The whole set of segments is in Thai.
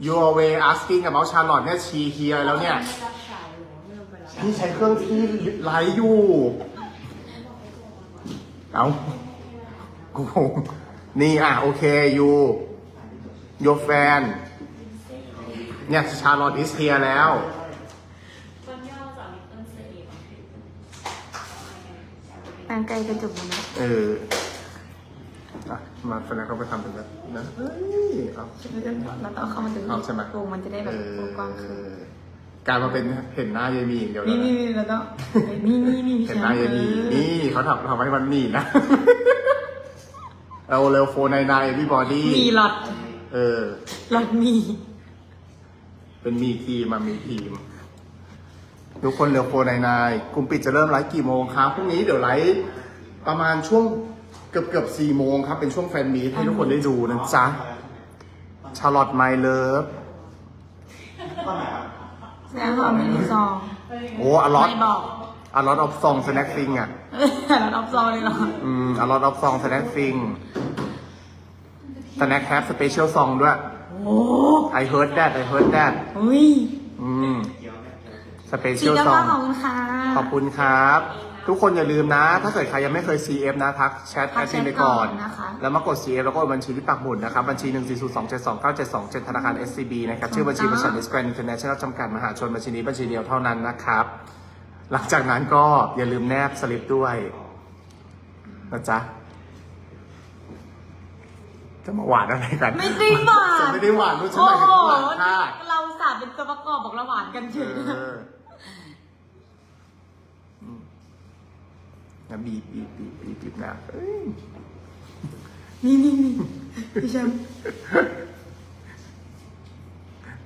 you always asking about Charlotte เนี่ย she here แล้วเนี่ย ไม่รับสายหรือไม่ต้องไปรับพี่ใช้เครื่องที่ไลฟ์อยู่ เอากูงงนี่อะ โอเค you your fan เนี่ย Charlotte is here แล้วคนย่อจากลิตเติ้ลเซรีนางไกลกระจุกมันนะเอออะ มาแฟนก็ไปทำเป็นแบบนะเฮ้ยเอาเราต้องเข้ามาถึงเอาใช่ไหมวงมันจะได้แบบเออกว้างขึ้นกลายมาเป็นเห็นหน้ายายมีอย่างเดียวแล้วนี่นะนี่นี่เราต้องนี่นี่นี่เห็นหน้ายายมีนี่เขาทำทำให้มันมีนะเอาเร็วโฟนในในพี่บอดี้มีหลอดเออหลอดมี เป็นมีทีมมามีทีมทุกคนเร็วโฟนในในกลุ่มปิดจะเริ่มไลฟ์กี่โมงครับพรุ่งนี้เดี๋ยวไลฟ์ประมาณช่วง เกือบเกือบสี่โมงครับ เป็นช่วงแฟนมีตให้ทุกคนได้ดูนะจ๊ะชาร์ลอตไมเลิฟแสดงความไม่มีซองโอ้อลอตไม่บอกอลอตออฟซองสแน็คฟิงอะเรารับซองเลยเหรออืมอลอตออฟซองสแน็คฟิงสแน็คแฮปสเปเชียลซองด้วยโอ้ I heard that I heard that อุ้ยอืมสเปเชีสียลเก้าซอเก้างขอบคุณค่ะขอบคุณครับ ทุกคนอย่าลืมนะ ถ้าเกิดใครยังไม่เคย CF นะทักแชททัแอกดแชมิทนไปก่อนก่อน นะคะแล้วมากด CF แล้วก็บัญชีที่ปักหมุดนะครับ บัญชี 1 4 0 2 7 2 9 7 2 7 ธนาคาร SCB นะครับ ชื่อบัญชีบริษัท Miss Grand International จำกัดมหาชน บัญชีนี้บัญชีเดียวเท่านั้นนะครับ หลังจากนั้นก็อย่าลืมแนบสลิปด้วยนะจ๊ะ จะมาหวานอะไรกัน ไม่ได้หวาน จะไม่ได้หวานรู้ใช่ไหมถึงหวานค่ะ เราสาบเป็นตัวประกอบบอกเราหวานกันเฉเอยออื นะบีบบีบบีบบีบบีบนะเอ้ยนี่นี่นี่พี่แชมป์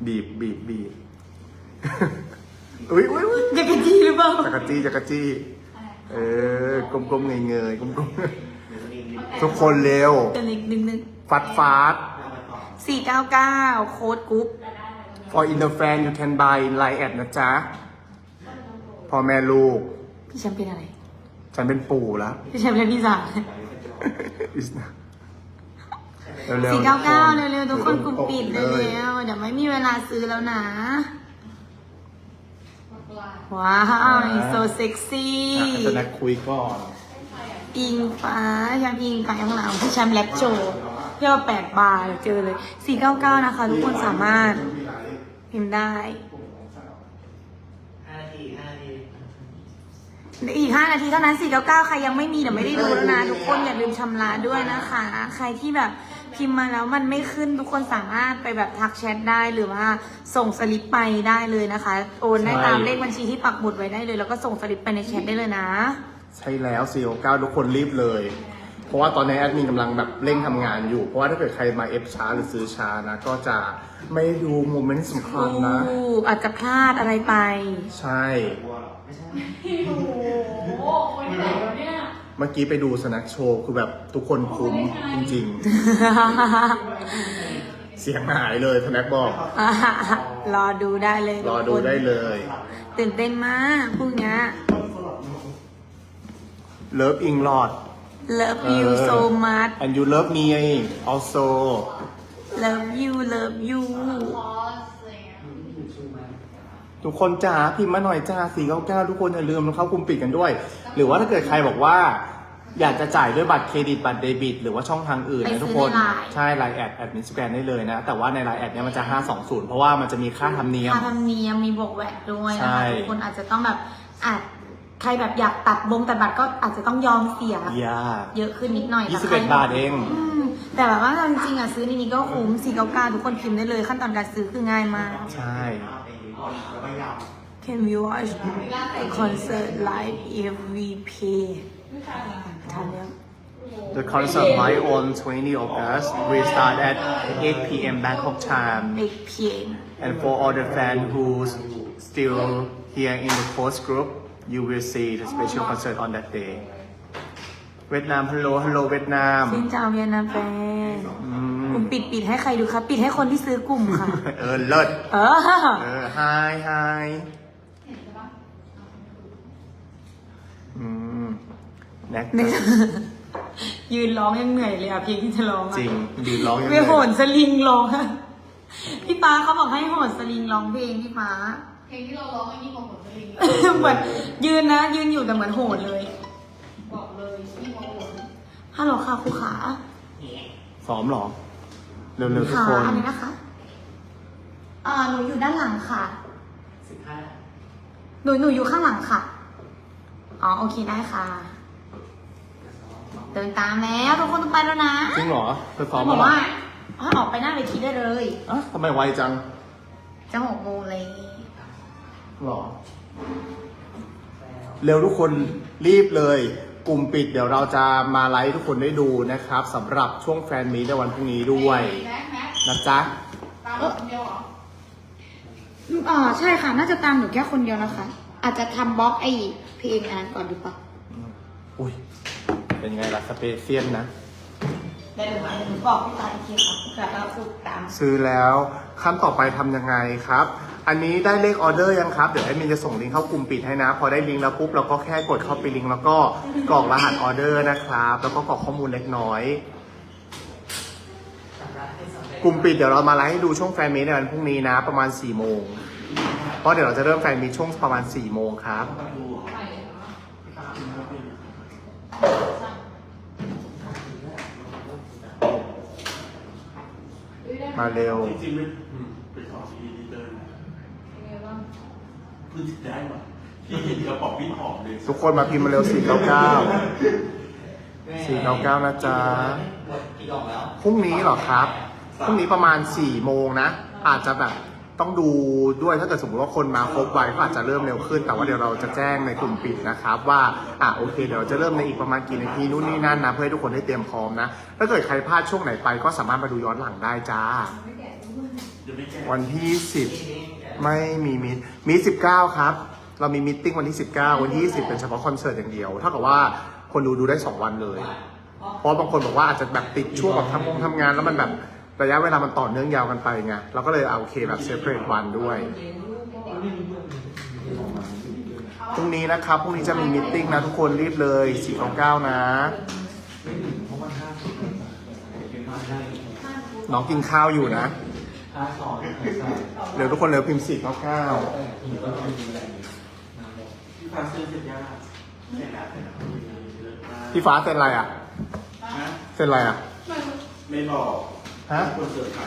บีบบีบบีบอุ้ยอุ้ยอุ้ยจะกระจีหรือเปล่าจักรจี้จักรจี้เออกลมๆเงยเงยๆกลมๆทุกคนเร็วตัวเล็กนึงนึงฟัดฟาดสี่เก้าเก้าโค้ดกรุ๊ป for in the fan you can buy line ad นะจ๊ะพ่อแม่ลูก พี่แชมป์เป็นอะไร ฉันเป็นปู่แล้วพี่แชมป์เป็นพี่สาวเร็วๆสี่เก้าเก้าทุกคนเร็วๆทุกคนกลุ่มปิดเลเร็ยวๆเดี๋ยวไม่มีเวลาซื้อแล้วนะ ว้าวโซเซ็กซี่อะจะนัดคุยก่อนอิงฟ้าแชมป์อิงฟ้าข้างหลังพี่แชมป์แรปโชว์เที่ยวแปดบาทเจอเลยสี่เก้าเก้านะคะ ทุกคนสามารถพิมพ์ได้ อีก 5 นาทีเท่านั้น 499 ใครยังไม่มีเดี๋ยวไม่ได้ดูแล้วนะ ทุกคนอย่าลืมชำระด้วยนะคะ ใครที่แบบพิมพ์มาแล้วมันไม่ขึ้นทุกคนสามารถไปแบบทักแชทได้หรือว่าส่งสลิปไปได้เลยนะคะ โอนได้ตามเลขบัญชีที่ปักหมุดไว้ได้เลย แล้วก็ส่งสลิปไปในแชทได้เลยนะ ใช่แล้ว 469 ทุกคนรีบเลย เพราะว่าตอนนี้แอดมินกำลังแบบเร่งทำงานอยู่ เพราะว่าถ้าเกิดใครมาเอฟช้าหรือซื้อช้านะ ก็จะไม่ดูโมเมนต์สำคัญนะ ถูกอาจจะพลาดอะไรไป ใช่ โอ้โหคนไหนวะเนี่ยเมื่อกี้ไปดูสแน็คโชว์คือแบบทุกคนคุ้มจริงๆ เสียงหายเลยสแน็คบอก รอดูได้เลยรอดูได้เลย ตื่นเต้นมากพรุ่งนี้ Love in Lord love you so much and you love me also love you love you ทุกคนจ้าพิมพ์มาหน่อยจ้า499 ทุกคนอย่าลืมเข้ากลุ่มปิดกันด้วย หรือว่าถ้าเกิดใครบอกว่า อยากจะจ่ายด้วยบัตรเครดิตบัตรเดบิต หรือว่าช่องทางอื่นไปนะซื้อทุกคนใน Line ใช่ไลน์แอดแอดมินสแกนได้เลยนะ แต่ว่าในไลน์แอดเนี่ยมันจะ 520 เพราะว่ามันจะมีค่าธรรมเนียม ค่าธรรมเนียมมีบวกแวดด้วยใช่นะคะทุกคนอาจจะต้องแบบอาจ ใครแบบอยากตัดบงตัดบัตรก็อาจจะต้องยอมเสีย ยาเยอะขึ้นนิดหน่อยแต่ใคร21บาทเอง อืมแต่แบบว่าจริงๆอะซื้อในนี้ก็คุ้ม499ทุกคนพิมพ์ได้เลย ขั้นตอนการซื้อคือง่ายมาก ใช่ Can we watch a concert live if we pay ทันแล้ว The concert live on 20 August we start at 8 p.m. Bangkok time 8 p.m. and for all the fans who's still here in the post group you will see the special concert on that day เวียดนามฮัลโหลฮัลโหลเวียดนามซินเจ้าเวียนนาแฟนอืมกลุ่มปิดปิดให้ใครดูครับ ปิดให้คนที่ซื้อกลุ่มค่ะ เออเลิศเออเออ hi hi อืมแน็กเนี่ยยืนร้องยังเหนื่อยเลยอะเพลงที่จะร้องอะจริงดีร้องยังไงไม่โหนสลิงร้องอะพี่ปาฟ้าเขาบอกให้โหดสลิงร้องเพลงพี่ฟ้า เพลงที่เราร้องยิ่งกว่าผลสลิงเหมือนยืนนะยืนอยู่แต่เหมือนโหดเลยบอกเลยยิ่งกว่าผลฮัลโหลค่ะครูขาซ้อมเหรอ เร็วๆทุกขาคน อันนี้นะคะอ่าหนูอยู่ด้านหลังค่ะ สิบห้าหนูหนูอยู่ข้างหลังค่ะ อ๋อโอเคได้ค่ะ เดินตามแล้วทุกคนต้องไปแล้วนะจริงเหรอเธอซ้อมบมาอกเหรอว่าให้ออกไปหน้าเวทีได้เลย อะทำไมไวจัง จะหกโมงเลย หรอ เร็วทุกคนรีบเลย กลุ่มปิดเดี๋ยวเราจะมาไลฟ์ให้ทุกคนได้ดูนะครับสำหรับช่วงแฟนมีตในวันพรุ่งนี้ด้วยแม็กแม็กนะจ๊ะ ตามเราคนเดียวเหรออ่าใช่ค่ะ น่าจะตามหนูแค่คนเดียวนะคะ อาจจะทำบล็อกไอ้เพลงอันนั้นก่อนดีปะอุ้ย เป็นไงล่ะสเปเซียนนะ ได้หรือไม่หนูบอกพี่ตาอีกทีค่ะแต่เราฝึกตามซื้อแล้วขั้นต่อไปทำยังไงครับ อันนี้ได้เลขออเดอร์ยังครับ เดี๋ยวแอดมินจะส่งลิงก์เข้ากลุ่มปิดให้นะ พอได้ลิงก์แล้วปุ๊บเราก็แค่กดเข้าไปลิงก์แล้วก็กรอกรหัสออเดอร์นะครับ แล้วก็กรอกข้อมูลเล็กน้อย กลุ่มปิดเดี๋ยวเรามาไลฟ์ให้ดูช่วงแฟนมีตในวันพรุ่งนี้นะ ประมาณ4ี่โมง เพราะเดี๋ยวเราจะเริ่มแฟนมีตช่วงประมาณ4ี่โมงครับใส่เลยนะ มาเร็ว จริงๆไม่อืมไปขอที่ลีเดอร์นะเป็นไงบ้างเพิ่งจะได้มาที่เห็นกระป๋องพี่หอมเลยทุกคนมาพิมพ์มาเร็ว 499 499นะจ๊ะกี่กล่องแล้วพรุ่งนี้เหรอครับ พรุ่งนี้ประมาณ4ี่โมงนะ อาจจะแบบ ต้องดูด้วยถ้าเกิดสมมติว่าคนมาครบไวก็อาจจะเริ่มเร็วขึ้น แต่ว่าเดี๋ยวเราจะแจ้งในกลุ่มปิดนะครับว่าอะโอเคเดี๋ยวเราจะเริ่มในอีกประมาณกี่นาทีนู่นนี่นั่นนะเพื่อให้ทุกคนได้เตรียมพร้อมนะถ้าเกิดใครพลาดช่วงไหนไปก็สามารถมาดูย้อนหลังได้จ้า วันที่10ไม่มีมิตมี19ครับ เรามีมิทติ้งวันที่19วันที่20เป็นเฉพาะคอนเสิร์ตอย่างเดียวเท่ากับว่าคนดูดูได้2วันเลย เพราะบางคนบอกว่าอาจจะแบบติดช่วงแบบทำงงทำงานแล้วมันแบบ ระยะเวลามันต่อเนื่องยาวกันไปไงเราก็เลยเอาโอเคแบบเซฟเรตวันด้วย พรุ่งนี้นะครับ พรุ่งนี้จะมีมิทติ้งนะทุกคนรีบเลย499นะ น้องกินข้าวอยู่นะห้าสองเร็วทุกคนเร็วพิมพ์499พี่ข้อเสร็จยังเสร็จแล้วเสร็จแล้วเลิศมาพี่ฟ้าเซ็นอะไรอะฮะเซ็นอะไรอะ ไม่บอก ฮะ คนเสิร์ฟใคร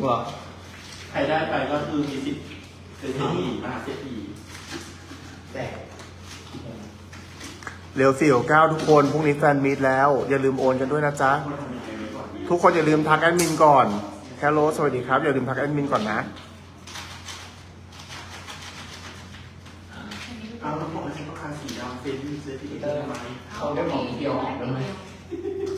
เหรอใครได้ไปก็คือมีสิทธิ์เศรษฐีมหาเศรษฐีแต่เร็ว499ทุกคนพรุ่งนี้แฟนมีตแล้ว อย่าลืมโอนกันด้วยนะจ๊ะ คนทำยังไงไว้ก่อนดีทุกคนอย่าลืมทักแอดมินก่อนแฮลโลสวัสดีครับ อย่าลืมทักแอดมินก่อนนะ เอาแล้วบอกว่าฉันต้องการสีดำเฟรนด์เซตที่เอ็นทำไมเอาได้หมอเดียวได้ไหม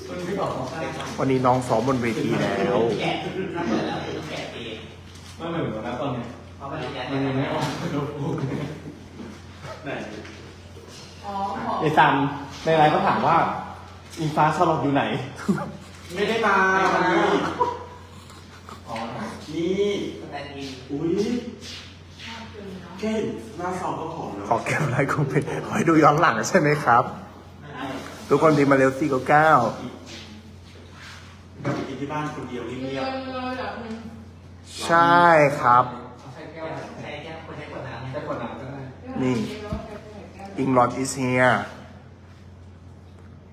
คุณไม่บอกของใคร วันนี้น้องซ้อมบนเวทีแล้วแกะถ้าเปิดแล้วต้องแกะเองไม่เหมือนกันนะตอนนี้เพราะมันแกะมันไม่ออกไหนอ๋อหมอไอซันในไลน์เขาถามว่าอิงฟ้าชาลอตอยู่ไหน ไม่ได้มาวันนี้อ๋อนี่อุ้ยแค่หน้าซองก็ของแล้วขอแก้วไลน์คงเป็นขอให้ดูย้อนหลังใช่ไหมครับ ทุกคนพิมพ์มาเร็ว499กลับไปกิน ที่บ้านคนเดียวเงิเงียบนเงินแบบนึงใช่ครับ ใช้แก้วใช้แก้วคนใช้ขวดน้ำใช้ขวดน้ำก็ได้นี่ England is here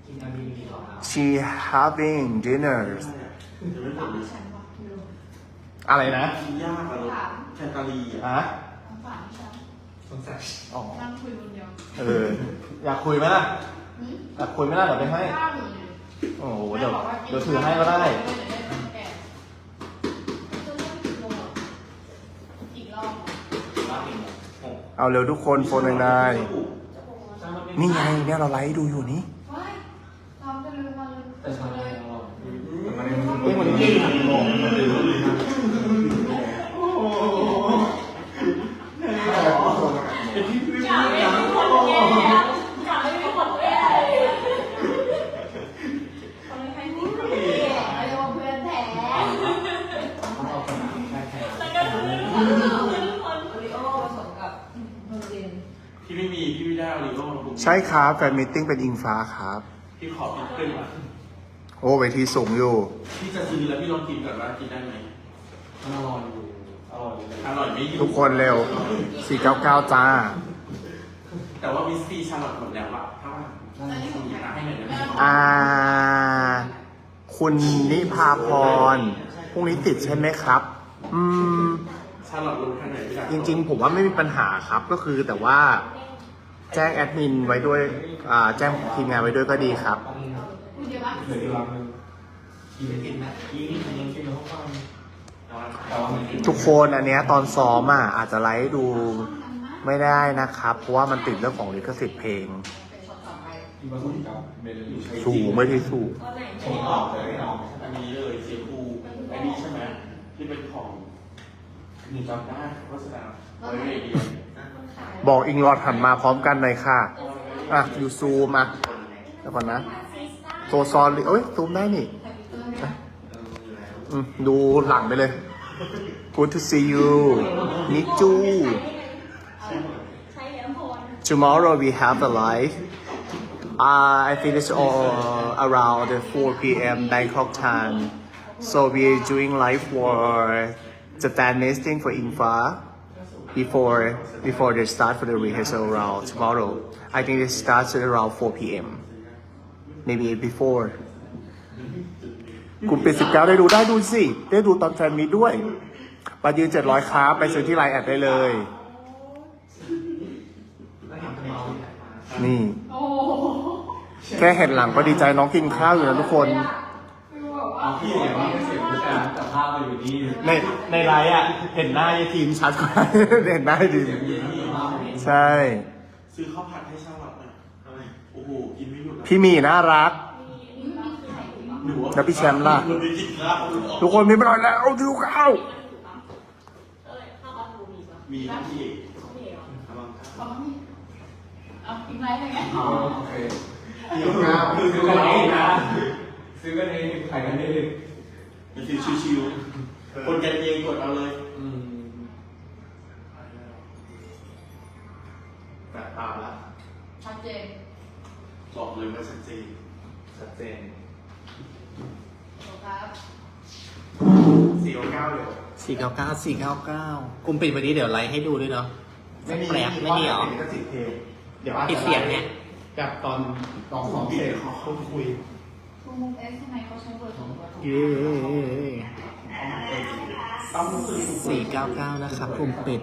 กินน้ำดีๆหรอ she having dinner จะไม่หมดเลยฉันว่าเร็วอะไรนะกินยากอะรถแคตาลีอะฮะสงสารฉันสงสัยอ๋อ นั่งคุยคนเดียวเออ อยากคุยไหมล่ะหืมอยากคุยไหมล่ะเดี๋ยวไปให้ข้าวอยู่ โอ้โหเดี๋ยวเดี๋ยวถือให้ก็ได้ อีกรอบเอาเร็วทุกคนโฟนนายนี่ไงเนี่ยเราไลฟ์ดูอยู่นี่ ว้ายทำจะลืมมาลืม แต่ทำไม เลย เรา เฮ้ยวันนี้กี่โมง เป็นที่พื้น กาไม่มีคนแย่กาไม่มีคนแย่คนไม่ให้ที่คนแย่เรียกว่าเพื่อนแท้แล้ว ก็คือคนโอริโอผสมกับโนเรนที่ไม่มีพี่ไม่ได้เอาลีโก้มาปรุงใช่ครับแฟนมิทติ้งเป็นอิงฟ้าครับ พี่ขอปิดขึ้นมาโอ้เวทีสูงอยู่ พี่จะซื้อแล้วพี่ลองกินก่อนว่ากินได้ไหมนอนอยู่ไม่อยู่ทุกคนเร็ว 499 จ้า แต่ว่ามิสซีชาร์ลอตหมดแล้วอะถ้าว่าคุณอยากให้หน่อยได้ไหมอ่า คุณนิพาพรพรุ่งนี้ติดใช่ไหมครับ อืม ชาร์ลอตรู้แค่ไหนไม่ได้จริงๆ ผมว่าไม่มีปัญหาครับก็คือแต่ว่าแจ้งแอดมินไว้ด้วยอ่าแจ้งทีมงานไว้ด้วยก็ดีครับทุกคนอันเนี้ยตอนซ้อมอะอาจจะไลฟ์ดูไม่ได้นะครับ เพราะว่ามันติดเรื่องของลิขสิทธิ์เพลงสูงไม่ได้สูง ผมออกเลยออกอันนี้เลยเสียคูอันนี้ใช่ไหมที่เป็นของ หนูจำได้โฆษณาไว้เรียนบอกอิงลอดหันมาพร้อมกันหน่อยค่ะ อะอยู่ซูมอะเดี๋ยวก่อนนะโซซอนเอ้ยซูมได้นี่อะอืมดูหลังไปเลย Good to see you นิจู Tomorrow we have a live uh, I finish all around 4 p.m. Bangkok time so we're doing live for the fan nesting for Infa before before they start for the rehearsal round tomorrow. I think it starts at around 4 p.m. Maybe before. กลุ่มปิด19 ได้ดูได้ดูสิ ได้ดูตอนแฟนมีด้วยบัตรยืน 700ครับไปซื้อที่ไลน์แอดได้เลย นี่แค่เห็นหลังก็ดีใจน้องกินข้าวอยู่นะทุกคน พี่อย่างนี้ก็เสียคู อยู่นี่ในในไลน์อะ เห็นหน้ายายทีมชัดกว่า เห็นหน้ายายทีมใช่ ซื้อข้าวผัดให้ชาร์ลอตหน่อยโอ้โห กินไม่หยุดพี่หมีน่ารัก หนูว่าแล้วพี่แชมป์ล่ะคนที่กินข้าวทุกคนมีไปหน่อยแล้วดูข้าวมีที่เอาอีกไหมอะไรเงี้ยโอเคข้าวซื้อกันเองนะ ซื้อกันเองขายกันเอง มันคือชิวๆคนกันเองกดเอาเลยอืมแบบตามละชัดเจนบอกเลยว่าชัดเจนชัดเจนโฟกัสสี่เก้าเลยสี่เก้าเก้าสี่เก้าเก้ากลุ่มปิดวันนี้เดี๋ยวไลฟ์ให้ดูด้วยเนาะไม่มีแปลกไม่มีเหรอก็ติดเพลงเดี๋ยวอาจจะปิดเสียงเนี่ยแบบตอนตอนสองเสร็จเขาคุย ทูมุกเอสทำไมเขาใช้เบอร์ของตัวเย้สี่เก้าเก้านะครับกลุ่มปิด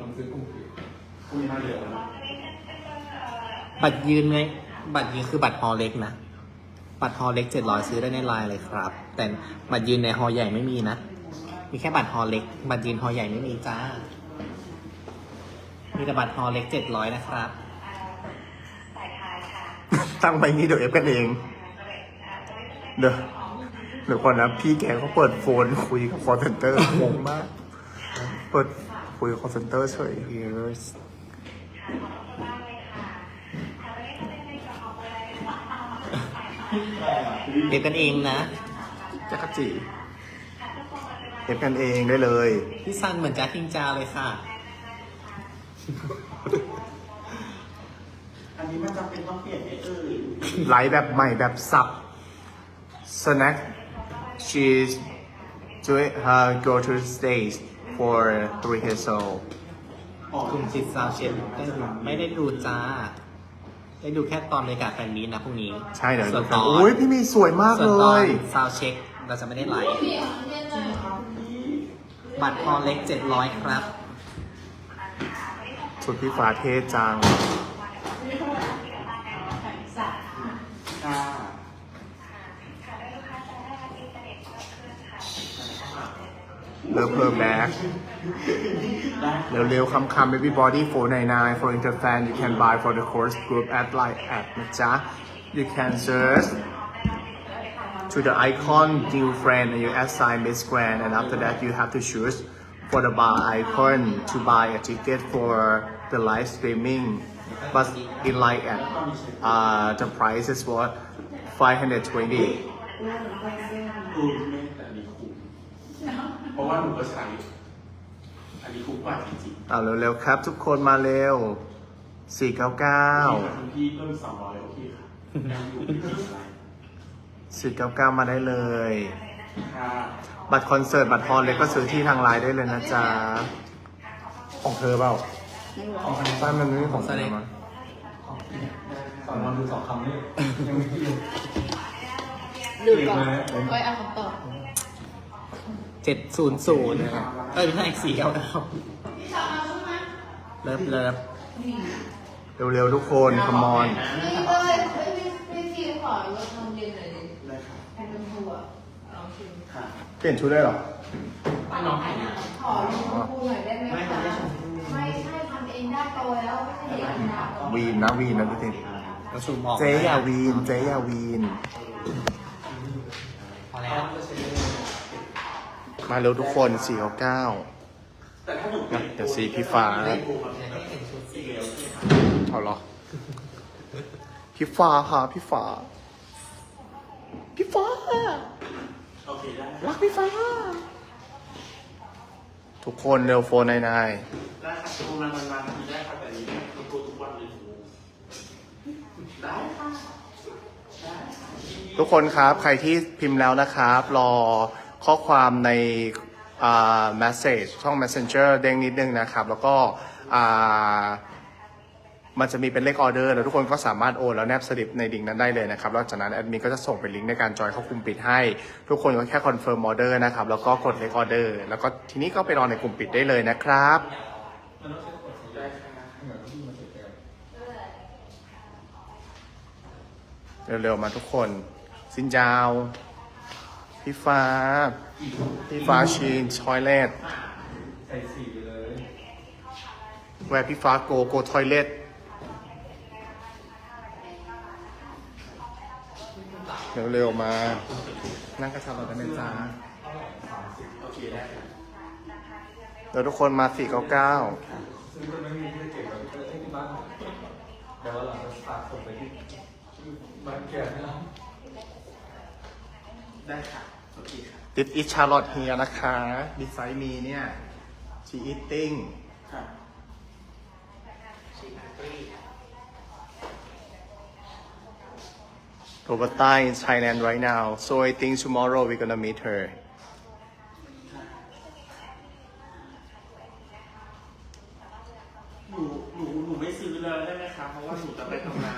บัตรยืนไงบัตรยืนคือบัตรฮอลเล็กนะ บัตรฮอลเล็กเจ็ดร้อยซื้อได้ในไลน์เลยครับ แต่บัตรยืนในฮอลใหญ่ไม่มีนะ มีแค่บัตรฮอลเล็ก บัตรยืนฮอลใหญ่ไม่มีจ้า มีแต่บัตรฮอลเล็กเจ็ดร้อยนะครับ ตั้งไปงี้เดี๋ยวเอฟกันเอง เดี๋ยวเดี๋ยวก่อนนะพี่แกเขาเปิดโฟนคุยกับคอร์เซนเตอร์งงมาก เปิดคุยกับคอร์เซนเตอร์เฉย Years เด็กกันเองนะจักรจีเอฟกันเองได้เลย พี่ซันเหมือนจ้าทิงจาเลยค่ะ อันนี้มันจำเป็นต้องเปลี่ยนไหมเอ่ยไลฟ์แบบใหม่แบบสับ snack she's doing her go to the stage for rehearsal กลุ่มจิตซาวเชนได้ดูไม่ได้ดูจ้า ได้ดูแค่ตอนบรรยากาศแฟนมีตนะพรุ่งนี้ใช่เดี๋ยวส่วนตดูอนโอ้ยพี่มีสวยมากส่วนเลตอนย ซาวเช็คเราจะไม่ได้ไลฟ์พี่อะเรียนเลยบัตรพอเล็ก 700 ครับ สุดพี่ฟ้าเทศจัง เลิฟเพอร์แบ็ก ได้ เร็วๆคำคำ everybody 499 for interfan you can buy for the course group at line at นะจ๊ะ you can search to the icon new friend and you assign Miss Grand and after that you have to choose for the bar icon to buy a ticket for the live streaming but in line at uh, the price is what 520 เพราะว่าหนูก็ใช้ อันนี้คุ้มกว่าจริงๆเอาเร็วๆครับ ทุกคนมาเร็วพี่499กับพี่เพิ่มสองร้อยโอเคค่ะยังอยู่ที่อะไร499 มาได้เลย ค่ะบัตรคอนเสิร์ต บัตรฮอลเลยก็ซื้อที่ทางไลน์ได้เลยนะจ๊ะ ของเธอเปล่าไม่รู้ของใช่มันไม่ใช่ของเธอมั้งสอนวันดูสองคำนี่ยังไม่คิดดูก่อนไว้เอาคำตอบ เจ็ดศูนย์ศูนย์เอ้ยไม่ใช่สี่เก้าเก้าเลิฟเลิฟเร็วๆทุกคนคอมอนไม่เลยไม่ไม่ไม่ฟิลขอรถนมเย็นหน่อยดิได้ค่ะแทนเป็นทัวร์ลองชิมค่ะเปลี่ยนชุดได้เหรอไม่น้องถ่ายนะขอรถนมพูหน่อยได้ไหมไม่คะไม่ชมไม่ใช่ทำเองได้โตแล้วไม่ใช่เด็กนะวีนนะวีนนะพี่ติก็ซูมออกเจ๊อยาวีนเจ๊อยาวีนพอแล้ว มาเร็วทุกคนสี่เก้าแต่ถ้าหนูงั้นเดี๋ยวสีพี่ฟ้าเอาหรอ พี่ฟ้าค่ะพี่ฟ้า พี่ฟ้า รักพี่ฟ้า ทุกคนเร็วโฟนนายนายได้ค่ะทุกวันมันมาทีได้ค่ะแต่นี้มันกูทุกวันเลยได้ค่ะทุกคนครับ ใครที่พิมพ์แล้วนะครับ รอ ข้อความใน message ช่อง messenger เด้งนิดนึงนะครับ แล้วก็มันจะมีเป็นเลขออเดอร์แล้วทุกคนก็สามารถโอนแล้วแนบสลิปในลิงก์นั้นได้เลยนะครับแล้วจากนั้นแอดมินก็จะส่งเป็นลิงก์ในการจอยเข้ากลุ่มปิดให้ ทุกคนก็แค่คอนเฟิร์มออเดอร์นะครับแล้วก็กดเลขออเดอร์แล้วก็ทีนี้ก็ไปรอในกลุ่มปิดได้เลยนะครับเร็วๆมาทุกคน สินยาว พี่ฟ้า พี่ฟ้าชีนทอยเลตใส่สีเลยแวร์พี่ฟ้าโกโกทอยเลตเร็วๆมา นั่งกระชับเราได้ไหมจ้าเคได้ค่ะเดี๋ยวทุกคนมา 499ซึ่งจะไม่มีที่เก็บแบบเออให้ที่บ้านแต่ว่าเราจะฝากส่งไปที่บ้านแก่นะได้ค่ะ ติดอิชาร์ลอตเฮียนะคะ ดีไซน์มีเนี่ยชีอิตติ้งค่ะ Roberta in Thailand right now so I think tomorrow we're gonna meet her หนูหนูหนูไม่ซื้อแล้วได้ไหมคะเพราะว่าหนูจะไปทำงาน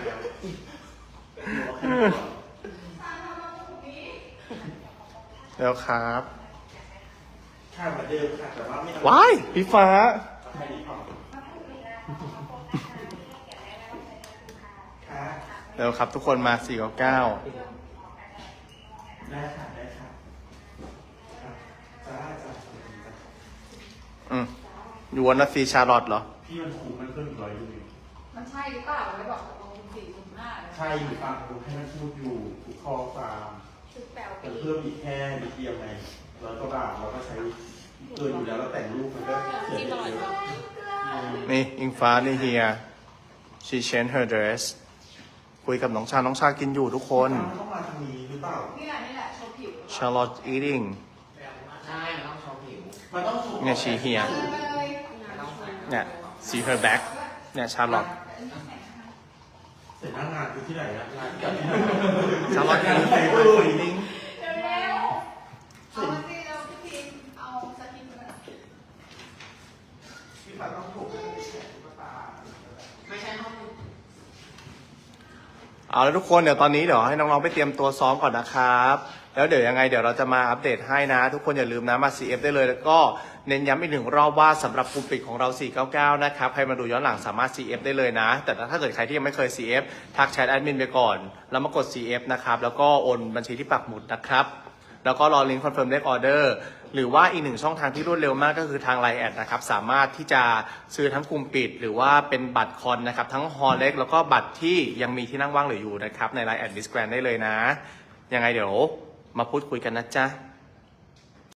แล้วหนูเอาแค่นี้ก่อนแล้วครับค่ะเหมือนเดิมค่ะแต่ว่าไม่ต้องว้ายพี่ฟ้าแค่นี้พอค่ะแล้วครับ ทุกคนมา499ได้ค่ะได้ค่ะค่ะจ้าจ้าอืมอยู่วันละซีชาร์ลอตเหรอ พี่มันคุ้มมันเพิ่มอีกร้อยยูมันใช่หรือเปล่าไม่บอกตรงสี่สิบห้า ใช่อยู่ฟังดูให้มันพูดอยู่ทุกข้อความ สิบแปดแต่เพิ่มอีกแค่นิดเดียวไงร้อยกว่าบาทเราก็ใช้เกินอยู่แล้วแล้วแต่งรูปมันก็เสียไปเยอะอืมนี่อิงฟ้านี่เฮีย she changed her dress คุยกับน้องชา น้องชากินอยู่ทุกคนมันต้องมาทางนี้หรือเปล่า นี่แหละนี่แหละโชว์ผิว Charlotte eating มันต้องถูกเนี่ย she here เลยเนี่ย see her back เนี่ย Charlotte เสร็จหน้างานคือที่ไหนอะงานกับ Charlotte eating เร็วๆเอาสิเราพี่พิมเอาสกินมาพี่ฟ้าต้องถูกเอาแล้วทุกคนเดี๋ยวตอนนี้เดี๋ยวให้น้องๆไปเตรียมตัวซ้อมก่อนนะครับ แล้วเดี๋ยวยังไงเดี๋ยวเราจะมาอัปเดตให้นะ ทุกคนอย่าลืมนะมา CF ได้เลย แล้วก็เน้นย้ำอีกหนึ่งรอบว่าสำหรับกลุ่มปิดของเรา 499 นะครับใครมาดูย้อนหลังสามารถ CF ได้เลยนะ แต่ถ้าเกิดใครที่ยังไม่เคย CF ทักแชทแอดมินไปก่อน แล้วมากด CF นะครับแล้วก็โอนบัญชีที่ปักหมุดนะครับแล้วก็รอลิงก์คอนเฟิร์มเลขออเดอร์หรือว่าอีกหนึ่งช่องทางที่รวดเร็วมากก็คือทางไลน์แอดนะครับสามารถที่จะซื้อทั้งกลุ่มปิด หรือว่าเป็นบัตรคอนนะครับทั้งฮอลเล็กแล้วก็บัตรที่ยังมีที่นั่งว่างเหลืออยู่นะครับในไลน์แอดมิสแกรนได้เลยนะ ยังไงเดี๋ยว มาพูดคุยกันนะจ๊ะ